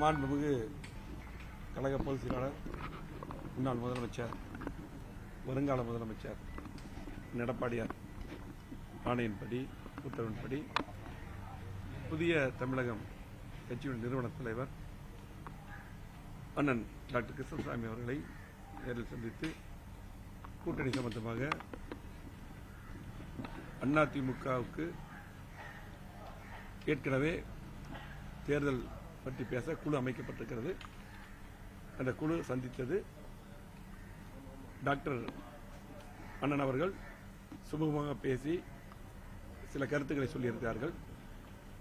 மாண்புமிகு கழக பொதுச் செயலாளர் முன்னாள் முதலமைச்சர் வருங்கால முதலமைச்சர் எடப்பாடியார் ஆணையின்படி உத்தரவின்படி புதிய தமிழகம் கட்சியின் நிறுவன தலைவர் அண்ணன் டாக்டர் கிருஷ்ணசாமி அவர்களை நேரில் சந்தித்து கூட்டணி சம்பந்தமாக அதிமுகவுக்கு ஏற்கனவே தேர்தல் பற்றி பேச குழு அமைக்கப்பட்டிருக்கிறது. அந்த குழு சந்தித்தது டாக்டர் அண்ணன் அவர்கள். சுமூகமாக பேசி சில கருத்துக்களை சொல்லியிருக்கிறார்கள்.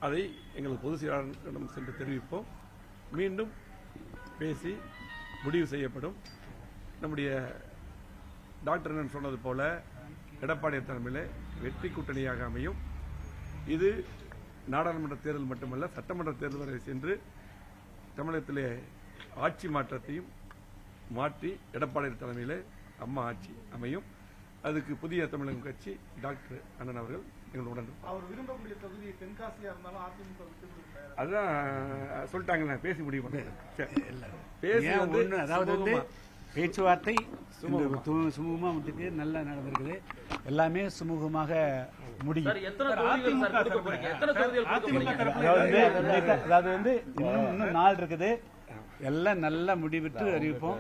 அதை எங்கள் பொது செயலாளரிடம் சென்று தெரிவிப்போம். மீண்டும் பேசி முடிவு செய்யப்படும். நம்முடைய டாக்டர் அண்ணன் சொன்னது போல எடப்பாடி தலைமையில் வெற்றி கூட்டணியாக அமையும். இது நாடாளுமன்ற தேர்தல் மட்டுமல்ல சட்டமன்ற தேர்தல் வரை சென்று தமிழகத்திலே ஆட்சி மாற்றத்தையும் மாற்றி எடப்பாடி தலைமையில் அம்மா ஆட்சி அமையும் அதுக்கு புதிய தமிழகம் கட்சி டாக்டர் அண்ணன் அவர்கள் எங்களுடன். அவர் விரும்பக்கூடிய தொகுதி தென்காசியா இருந்தாலும் அதிமுக அதான் சொல்லிட்டாங்களே பேசி முடிவு பண்ணுறேன் பேசி வந்து அதாவது வந்து. பேச்சுவார்த்தை சுமூகமா. இந்த து- சுமூகமா வந்துட்டு நல்லா நடந்திருக்குது. எல்லாமே சுமூகமாக முடியும். அதாவது வந்து இன்னும் இன்னும் நாள் இருக்குது. எல்லாம் நல்லா முடிவிட்டு அறிவிப்போம்.